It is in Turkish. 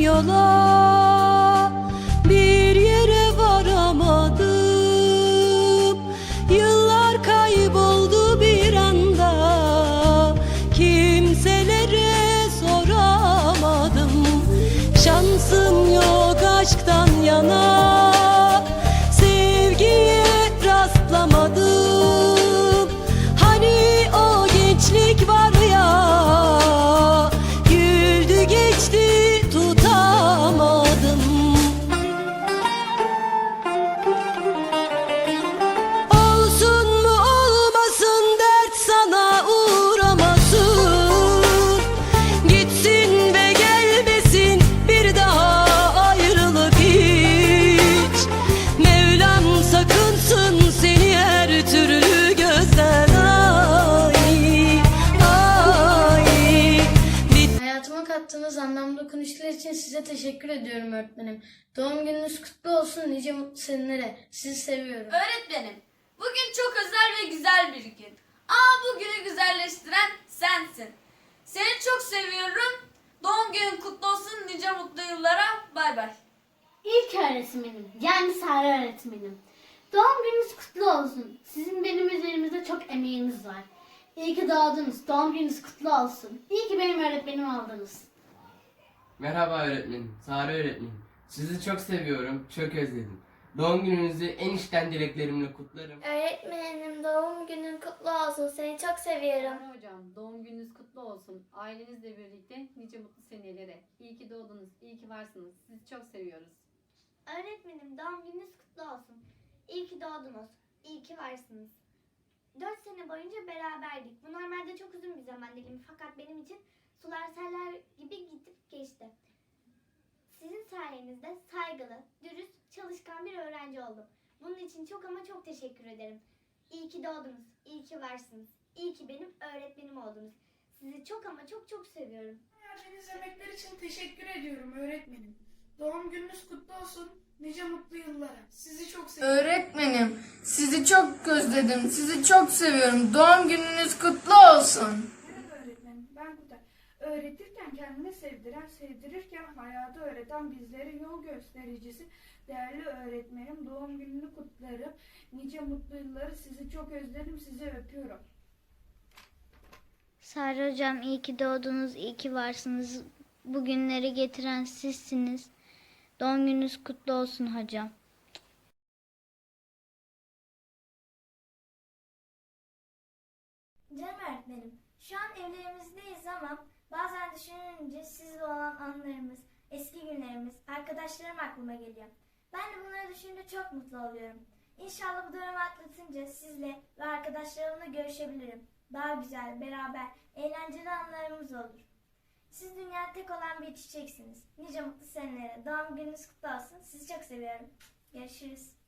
yola. Bir yere varamadım. Yıllar kayboldu bir anda. Kimselere soramadım. Şansım yok aşktan yana Hayatıma kattığınız anlamlı dokunuşlar için size teşekkür ediyorum öğretmenim. Doğum gününüz kutlu olsun nice mutlu senelere. Sizi seviyorum. Öğretmenim, bugün çok özel ve güzel bir gün. Ama bu günü güzelleştiren sensin. Seni çok seviyorum. Doğum günün kutlu olsun nice mutlu yıllara. Bay bay. İlk öğretmenim, yani Sare öğretmenim. Doğum gününüz kutlu olsun. Sizin benim üzerimizde çok emeğiniz var. İyi ki doğdunuz. Doğum gününüz kutlu olsun. İyi ki benim öğretmenim oldunuz. Merhaba öğretmenim, Sare öğretmenim. Sizi çok seviyorum, çok özledim. Doğum gününüzü en içten dileklerimle kutlarım. Öğretmenim doğum günün kutlu olsun. Seni çok seviyorum. Merhaba hocam, doğum gününüz kutlu olsun. Ailenizle birlikte nice mutlu senelere. İyi ki doğdunuz, iyi ki varsınız. Sizi çok seviyoruz. Öğretmenim doğum gününüz kutlu olsun. İyi ki doğdunuz. İyi ki varsınız. Dört sene boyunca beraberdik. Bu normalde çok uzun bir zaman dilimi fakat benim için sular seller gibi gidip geçti. Sizin sayenizde saygılı, dürüst, çalışkan bir öğrenci oldum. Bunun için çok ama çok teşekkür ederim. İyi ki doğdunuz, iyi ki varsınız. İyi ki benim öğretmenim oldunuz. Sizi çok ama çok çok seviyorum. Verdiğiniz emekler için teşekkür ediyorum öğretmenim. Doğum gününüz kutlu olsun. Nice mutlu yıllara. Sizi çok seviyorum. Öğretmenim, sizi çok özledim. Sizi çok seviyorum. Doğum gününüz kutlu olsun. Merhaba öğretmenim. Ben Kutay. Öğretirken kendini sevdiren, sevdirirken hayatı öğreten bizlere yol göstericisi değerli öğretmenim. Doğum gününü kutlarım. Nice mutlu yılları. Sizi çok özledim. Sizi öpüyorum. Sare hocam iyi ki doğdunuz, iyi ki varsınız. Bugünleri getiren sizsiniz. Doğum gününüz kutlu olsun hocam. Canım öğretmenim, şu an evlerimizdeyiz ama bazen düşününce sizle olan anılarımız, eski günlerimiz, arkadaşlarım aklıma geliyor. Ben de bunları düşününce çok mutlu oluyorum. İnşallah bu dönemi atlatınca sizle ve arkadaşlarımla görüşebilirim. Daha güzel, beraber, eğlenceli anılarımız olur. Tek olan bir çiçeksiniz. Nice mutlu senelere. Doğum gününüz kutlu olsun. Sizi çok seviyorum. Görüşürüz.